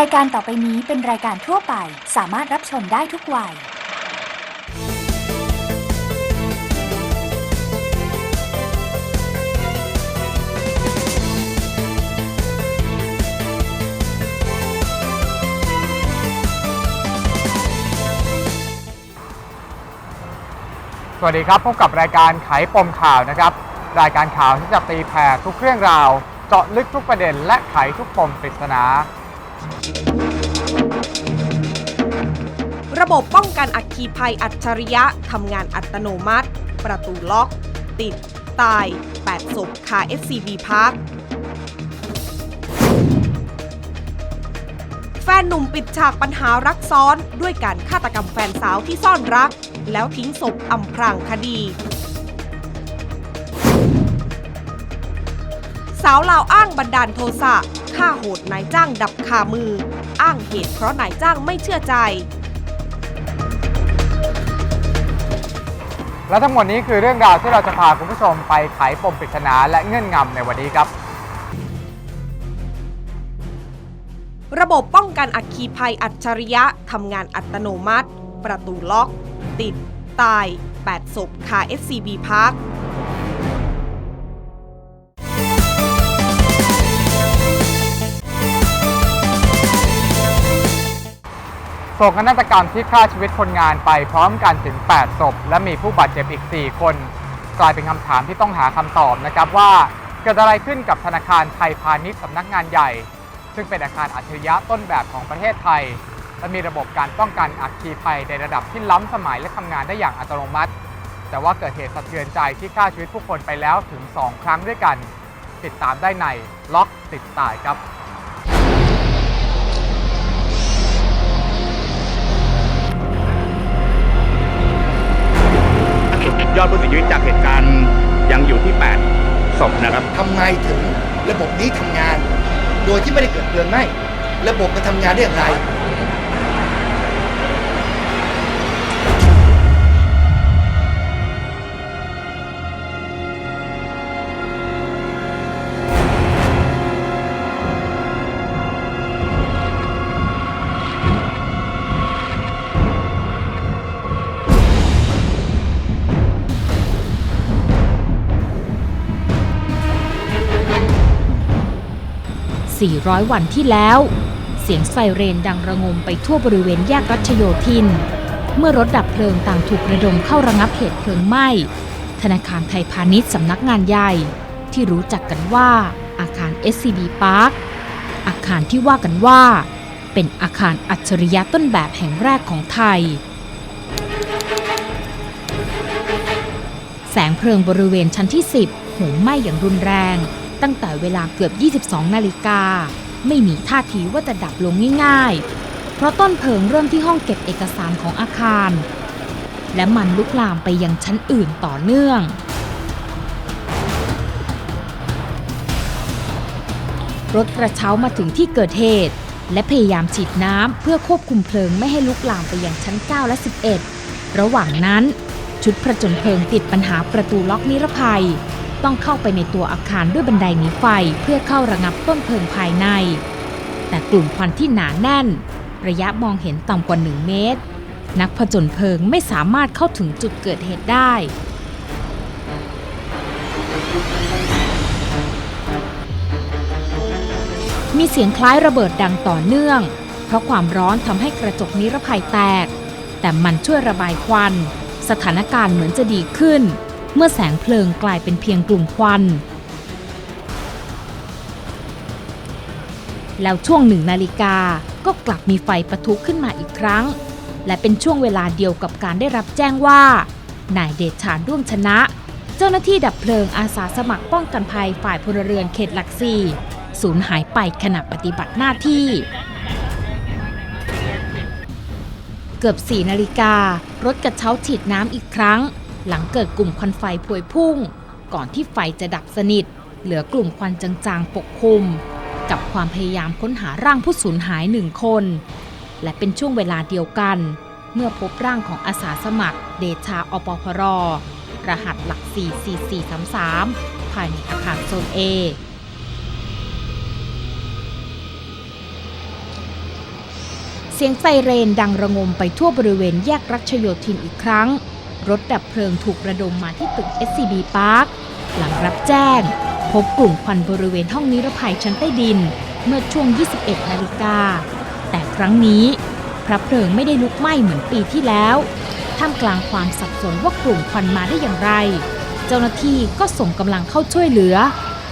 รายการต่อไปนี้เป็นรายการทั่วไป สามารถรับชมได้ทุกวัย สวัสดีครับ พบกับรายการไขปมข่าวนะครับ รายการข่าวที่จะตีแผ่ทุกเรื่องราว เจาะลึกทุกประเด็นและไขทุกปมปริศนา ระบบป้องกันอัคคีภัยอัจฉริยะทำงานอัตโนมัติ ประตูล็อก ติด ตาย 8 ศพคา SCB Park แฟนหนุ่มปิดฉากปัญหารักซ้อนด้วยการฆาตกรรมแฟนสาวที่ซ่อนรัก แล้วทิ้งศพอำพรางคดี สาวลาวอ้างบันดาลโทสะ ฆ่าโหดนายจ้างดับคามือ อ้างเหตุเพราะนายจ้างไม่เชื่อใจ และทั้งหมดนี้คือเรื่องราวที่เราจะพาคุณผู้ชมไปไขปมปริศนาและเงื่อนงำในวันนี้ครับ ระบบป้องกันอัคคีภัยอัจฉริยะทำงานอัตโนมัติ ประตูล็อก ติด ตาย 8 ศพคา SCB Park โศกนาฏกรรมที่ฆ่าชีวิตคนงานไปพร้อมกันถึง 8 ศพ และมีผู้บาดเจ็บอีก 4 คน กลายเป็นคำถามที่ต้องหาคำตอบนะครับว่าเกิดอะไรขึ้นกับธนาคารไทยพาณิชย์สำนักงานใหญ่ ซึ่งเป็นอาคารอัจฉริยะต้นแบบของประเทศไทย และมีระบบการป้องกันอัคคีภัยในระดับที่ล้ำสมัยและทำงานได้อย่างอัตโนมัติ แต่ว่าเกิดเหตุสะเทือนใจที่ฆ่าชีวิตผู้คนไปแล้วถึง 2 ครั้งด้วยกัน ติดตามได้ในล็อกติดตายครับ ยอดผู้เสียชีวิตจากเหตุการณ์ยังอยู่ที่8ศพนะครับ ทำไมถึงระบบนี้ทำงาน โดยที่ไม่ได้เกิดเพลิงไหม้ระบบมันทำงานได้อย่างไร 400 วันที่แล้ว เสียงไซเรนดังระงมไปทั่วบริเวณแยกรัชโยธิน เมื่อรถดับเพลิงต่างถูกระดมเข้าระงับเหตุเพลิงไหม้ ธนาคารไทยพาณิชย์สำนักงานใหญ่ ที่รู้จักกันว่าอาคาร SCB Park อาคารที่ว่ากันว่า เป็นอาคารอัจฉริยะต้นแบบแห่งแรกของไทย แสงเพลิงบริเวณชั้นที่ 10โหมไหม้อย่างรุนแรง ตั้งแต่เวลาเกือบ 22 นาฬิกา ไม่มีท่าทีว่าจะดับลงง่าย ๆ เพราะต้นเพลิงเริ่มที่ห้องเก็บเอกสารของอาคาร และมันลุกลามไปยังชั้นอื่นต่อเนื่องรถกระเช้ามาถึงที่เกิดเหตุ และพยายามฉีดน้ำเพื่อควบคุมเพลิงไม่ให้ลุกลามไปยังชั้น 9 และ 11 ระหว่างนั้น ชุดประจนเพลิงติดปัญหาประตูล็อกนิรภัย ต้องเข้าไปในตัวอาคารด้วยบันไดหนีไฟเพื่อเข้าระงับต้นเพลิงภายใน แต่กลุ่มควันที่หนาแน่น ระยะมองเห็นต่ำกว่า 1 เมตร นักผจญเพลิงไม่สามารถเข้าถึงจุดเกิดเหตุได้ มีเสียงคล้ายระเบิดดังต่อเนื่อง เพราะความร้อนทำให้กระจกนิรภัยแตก แต่มันช่วยระบายควัน สถานการณ์เหมือนจะดีขึ้น เมื่อแสงเพลิงกลายเป็นเพียงกลุ่มควัน แล้วช่วงหนึ่งนาฬิกาก็กลับมีไฟปะทุขึ้นมาอีกครั้ง และเป็นช่วงเวลาเดียวกับการได้รับแจ้งว่า นายเดชาญร่วมชนะ เจ้าหน้าที่ดับเพลิงอาสาสมัครป้องกันภัยฝ่ายพลเรือนเขตหลักสี่สูญหายไปขณะปฏิบัติหน้าที่ เกือบ4นาฬิการถกระเช้าฉีดน้ำอีกครั้ง หลังเกิดกลุ่มควันไฟพวยพุ่ง ก่อนที่ไฟจะดับสนิท เหลือกลุ่มควันจางๆ ปกคลุม กับความพยายามค้นหาร่างผู้สูญหายหนึ่งคน และเป็นช่วงเวลาเดียวกัน เมื่อพบร่างของอาสาสมัคร เดชาอปพรรหัสหลัก 44433 ภายในอาคารโซน A เสียงไซเรนดังระงมไปทั่วบริเวณแยกรัชโยธินอีกครั้ง รถดับเพลิงถูกระดมมาที่ตึก SCB Park หลังรับแจ้ง พบกลุ่มควันบริเวณห้องนิรภัยชั้นใต้ดิน เมื่อช่วง 21 นาฬิกา แต่ครั้งนี้พระเพลิงไม่ได้ลุกไหม้เหมือนปีที่แล้วท่ามกลางความสับสนว่ากลุ่มควันมาได้อย่างไร เจ้าหน้าที่ก็ส่งกำลังเข้าช่วยเหลือ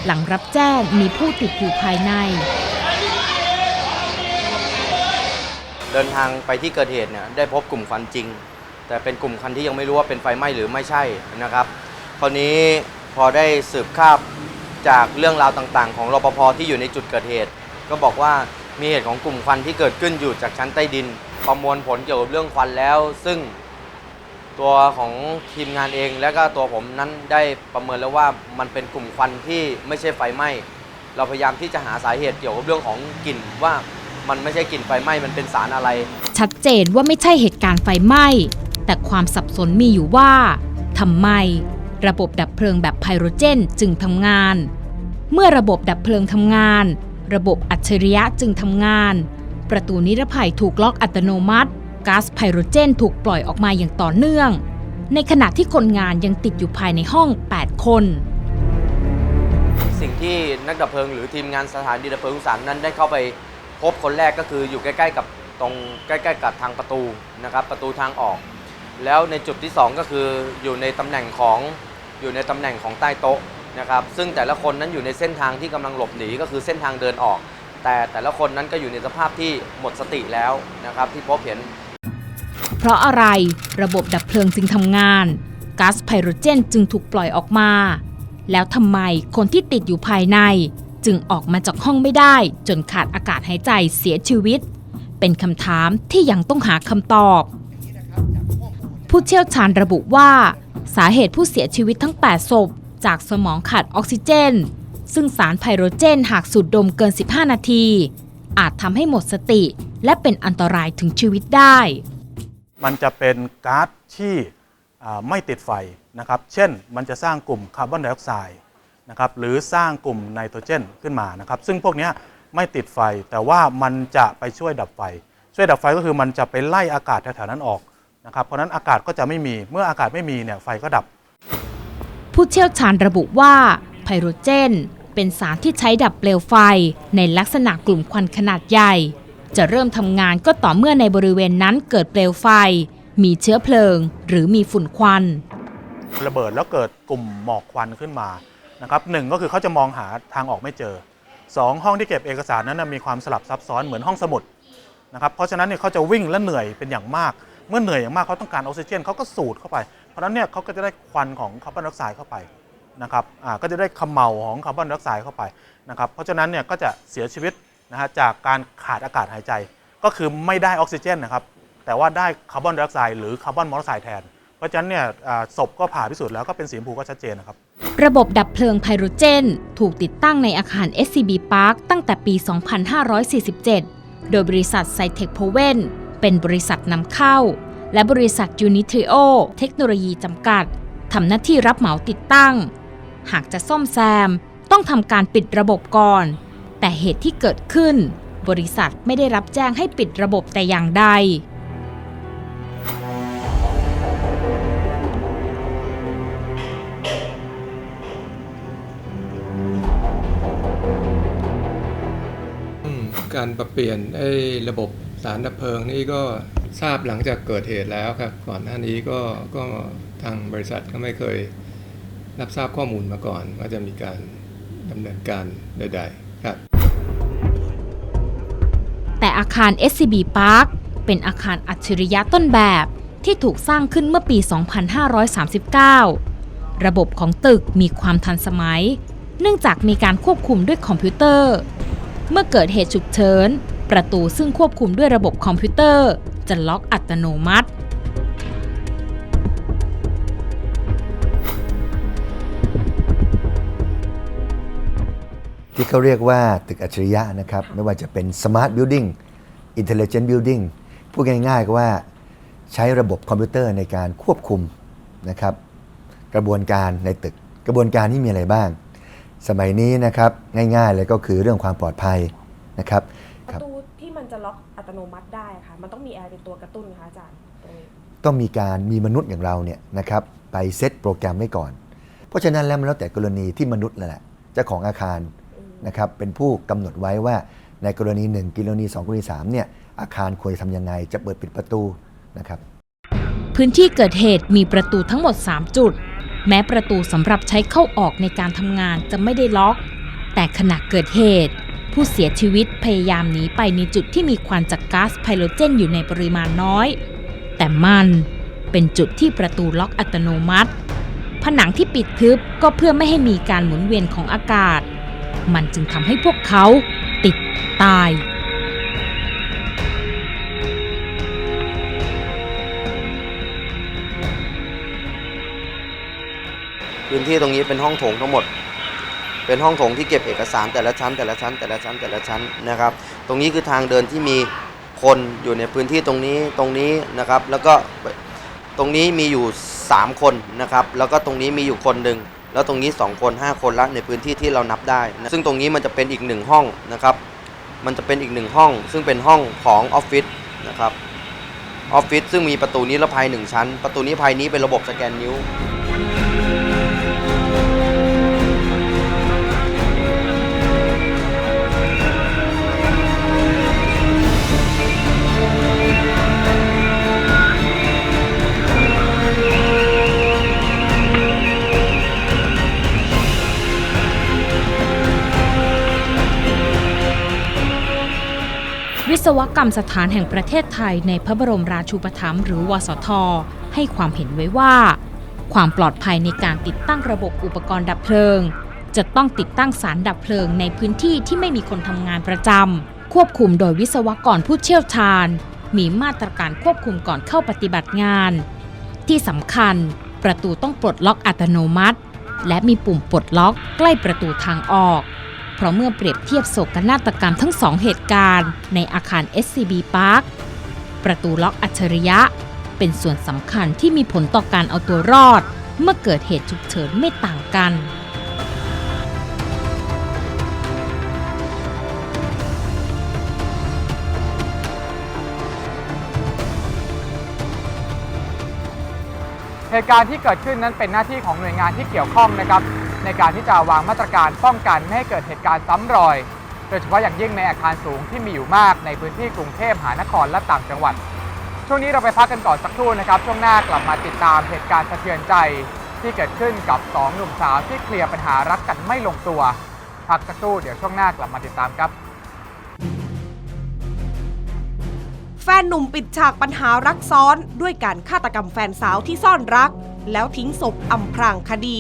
หลังรับแจ้งมีผู้ติดอยู่ภายใน เดินทางไปที่เกิดเหตุเนี่ยได้พบกลุ่มควันจริง แต่เป็นกลุ่มควันที่ยังไม่รู้ว่าเป็นไฟไหม้หรือไม่ใช่นะครับคราวนี้พอได้สืบคาบจากเรื่องราวต่างๆ ของรปภที่อยู่ในจุดเกิดเหตุ ก็บอกว่ามีเหตุของกลุ่มควันที่เกิดขึ้นอยู่จากชั้นใต้ดิน ประมวลผลเกี่ยวกับเรื่องควันแล้ว ซึ่งตัวของทีมงานเองและก็ตัวผมนั้นได้ประเมินแล้วว่ามันเป็นกลุ่มควันที่ไม่ใช่ไฟไหม้ เราพยายามที่จะหาสาเหตุเกี่ยวกับเรื่องของกลิ่นว่ามันไม่ใช่กลิ่นไฟไหม้มันเป็นสารอะไร ชัดเจนว่าไม่ใช่เหตุการณ์ไฟไหม้ แต่ความสับสนมีอยู่ว่าทำไม ระบบดับเพลิงแบบไพโรเจนจึงทำงาน เมื่อระบบดับเพลิงทำงาน ระบบอัจฉริยะจึงทำงาน ประตูนิรภัยถูกล็อกอัตโนมัติก๊าซไพโรเจนถูกปล่อยออกมาอย่างต่อเนื่อง ในขณะที่คนงานยังติดอยู่ภายในห้อง 8 คน สิ่งที่นักดับเพลิงหรือทีมงานสถานีดับเพลิงสารนั้นได้เข้าไปพบคนแรกก็คืออยู่ใกล้ ๆ กับตรงใกล้ ๆ กับทางประตูนะครับประตูทางออก แล้วในจุดที่ 2 ก็คืออยู่ในตำแหน่งของอยู่ในตำแหน่งของใต้โต๊ะนะครับซึ่งแต่ละคนนั้นอยู่ในเส้นทางที่กำลังหลบหนีก็คือเส้นทางเดินออก แต่แต่ละคนนั้นก็อยู่ในสภาพที่หมดสติแล้วนะครับที่พบเห็น เพราะอะไรระบบดับเพลิงจึงทำงานก๊าซไพโรเจนจึงถูกปล่อยออกมา แล้วทำไมคนที่ติดอยู่ภายใน จึงออกมาจากห้องไม่ได้ จนขาดอากาศหายใจเสียชีวิต เป็นคำถามที่ยังต้องหาคำตอบ ผู้เชี่ยวชาญระบุว่า สาเหตุผู้เสียชีวิตทั้ง 8 ศพ จากสมองขาดออกซิเจน ซึ่งสารไพโรเจนหากสูดดมเกิน 15 นาที อาจทำให้หมดสติ และเป็นอันตรายถึงชีวิตได้ มันจะเป็นก๊าซที่ไม่ติดไฟนะครับ เช่น มันจะสร้างกลุ่มคาร์บอนไดออกไซด์นะครับ หรือสร้างกลุ่มไนโตรเจนขึ้นมานะครับ ซึ่งพวกนี้ไม่ติดไฟ แต่ว่ามันจะไปช่วยดับไฟ ช่วยดับไฟก็คือมันจะไปไล่อากาศแถวๆนั้นออก นะครับเพราะฉะนั้นอากาศก็จะไม่มีเมื่ออากาศไม่มีเนี่ยไฟก็ดับ ผู้เชี่ยวชาญระบุว่าไพโรเจน เป็นสารที่ใช้ดับเปลวไฟในลักษณะกลุ่มควันขนาดใหญ่ จะเริ่มทำงานก็ต่อเมื่อในบริเวณนั้นเกิดเปลวไฟ มีเชื้อเพลิง หรือมีฝุ่นควันระเบิดแล้วเกิดกลุ่มหมอกควันขึ้นมานะครับหนึ่งก็คือเขาจะมองหาทางออกไม่เจอสองห้องที่เก็บเอกสารนั้นนะมีความสลับซับซ้อนเหมือนห้องสมุดนะครับเพราะฉะนั้นเนี่ยเขาจะวิ่งและเหนื่อยเป็นอย่างมาก เมื่อเหนื่อยอย่างมากเขาต้องการออกซิเจนเขาก็สูดเข้าไป เพราะฉะนั้นเนี่ยเขาก็จะได้ควันของคาร์บอนไดออกไซด์เข้าไปนะครับอ่าก็จะได้ขมเหลาของคาร์บอนไดออกไซด์เข้าไปนะครับเพราะฉะนั้นเนี่ยก็จะเสียชีวิตนะฮะจากการขาดอากาศหายใจ ก็คือไม่ได้ออกซิเจนนะครับแต่ว่าได้คาร์บอนไดออกไซด์หรือคาร์บอนมอนอกไซด์แทน เพราะฉะนั้นเนี่ยศพก็ผ่าพิสูจน์แล้วก็เป็นสีชมพูก็ชัดเจนนะครับ ระบบดับเพลิงไพโรเจน ถูกติดตั้งในอาคาร SCB Park ตั้งแต่ปี 2547 โดยบริษัทไซเทคโพเวน เป็นบริษัทนำเข้า และบริษัท Unitrio เทคโนโลยีจำกัดทำหน้าที่รับเหมาติดตั้ง หากจะซ่อมแซมต้องทำการปิดระบบก่อน แต่เหตุที่เกิดขึ้น บริษัทไม่ได้รับแจ้งให้ปิดระบบแต่อย่างใด การปรับเปลี่ยนไอ้ระบบ สารดับเพลิงนี่ก็ทราบหลังจากเกิดเหตุแล้วครับ ก่อนหน้านี้ก็ก็ทางบริษัทก็ไม่เคยรับทราบข้อมูลมาก่อน ว่าจะมีการดำเนินการใด ๆ ครับ แต่อาคาร SCB Park เป็นอาคารอัจฉริยะต้นแบบที่ถูกสร้างขึ้นเมื่อปี 2539 ระบบของตึกมีความทันสมัย เนื่องจากมีการควบคุมด้วยคอมพิวเตอร์ เมื่อเกิดเหตุฉุกเฉิน ประตูซึ่งควบคุมด้วยระบบคอมพิวเตอร์ จะล็อกอัตโนมัติ ที่เขาเรียกว่าตึกอัจฉริยะนะครับ ไม่ว่าจะเป็น Smart Building Intelligent Building พูดง่ายๆก็ว่าใช้ระบบคอมพิวเตอร์ในการควบคุมนะครับ กระบวนการในตึกกระบวนการนี้มีอะไรบ้าง สมัยนี้นะครับง่ายๆเลยก็คือเรื่องความปลอดภัยนะครับ ประตูที่มัน จะล็ อกอัตโนมัติได้ค่ะ มันต้องมีอะไรเป็นตัวกระตุ้นคะอาจารย์ตรงนี้ต้องมีการมีมนุษย์อย่างเราเนี่ยนะครับไปเซตโปรแกรมไว้ก่อน เพราะฉะนั้นแล้วมันแล้วแต่กรณีที่มนุษย์นั่นแหละเจ้าของอาคารนะครับเป็นผู้กำหนดไว้ว่าในกรณี 1กรณี 2 กรณี3เนี่ยอาคารควรจะทำยังไง จะเปิดปิดประตูนะครับ พื้นที่เกิดเหตุมีประตูทั้งหมด 3 จุด แม้ประตูสำหรับใช้เข้าออกในการทำงานจะไม่ได้ล็อก แต่ขณะเกิดเหตุ ผู้เสียชีวิตพยายามหนีไปในจุดที่มีควันจากก๊าซไพโรเจนอยู่ในปริมาณน้อย แต่มันเป็นจุดที่ประตูล็อกอัตโนมัติ ผนังที่ปิดทึบก็เพื่อไม่ให้มีการหมุนเวียนของอากาศ มันจึงทำให้พวกเขาติดตายพื้นที่ตรงนี้เป็นห้องโถงทั้งหมด เป็นห้องโถงที่เก็บเอกสารแต่ละชั้น แต่ละชั้น แต่ละชั้นแต่ละชั้นนะครับ ตรงนี้คือทางเดินที่มีคนอยู่ในพื้นที่ตรงนี้ตรงนี้นะครับ แล้วก็ตรงนี้มีอยู่ 3 คนนะครับ แล้วก็ตรงนี้มีอยู่คนหนึ่งแล้วตรงนี้ 2 คน 5 คนละในพื้นที่ที่เรานับได้นะซึ่งตรงนี้มันจะเป็นอีกหนึ่งห้องนะครับ มันจะเป็นอีกหนึ่งห้อง ซึ่งเป็นห้องของออฟฟิศนะครับออฟฟิศซึ่งมีประตูนิรภัยหนึ่งชั้น ประตูนิรภัยนี้เป็นระบบสแกนนิ้ว ศวกรรมสถานแห่งประเทศไทยในพระบรมราชูปถัมภ์หรือวสท ให้ความเห็นไว้ว่า ความปลอดภัยในการติดตั้งระบบอุปกรณ์ดับเพลิง จะต้องติดตั้งสารดับเพลิงในพื้นที่ที่ไม่มีคนทำงานประจำควบคุมโดยวิศวกรผู้เชี่ยวชาญ มีมาตรการควบคุมก่อนเข้าปฏิบัติงาน ที่สำคัญ ประตูต้องปลดล็อกอัตโนมัติ และมีปุ่มปลดล็อกใกล้ประตูทางออก ราะเมื่อเปรียบเทียบโศกนาฏกรรมทั้งสองเหตุการณ์ ในอาคาร SCB Park ประตูล็อกอัจฉริยะ เป็นส่วนสำคัญที่มีผลต่อการเอาตัวรอด เมื่อเกิดเหตุฉุกเฉินไม่ต่างกันเหตุการณ์ที่เกิดขึ้นนั้นเป็นหน้าที่ของหน่วยงานที่เกี่ยวข้องนะครับ ในการที่จะวางมาตรการป้องกันไม่ให้เกิดเหตุการณ์ซ้ำรอย โดยเฉพาะอย่างยิ่งในอาคารสูงที่มีอยู่มากในพื้นที่กรุงเทพมหานครและต่างจังหวัด ช่วงนี้เราไปพักกันก่อนสักครู่นะครับ ช่วงหน้ากลับมาติดตามเหตุการณ์สะเทือนใจ ที่เกิดขึ้นกับสองหนุ่มสาวที่เคลียร์ปัญหารักกันไม่ลงตัว พักสักครู่เดี๋ยวช่วงหน้ากลับมาติดตามครับแฟนหนุ่มปิดฉากปัญหารักซ้อน ด้วยการฆาตกรรมแฟนสาวที่ซ่อนรัก แล้วทิ้งศพอำพรางคดี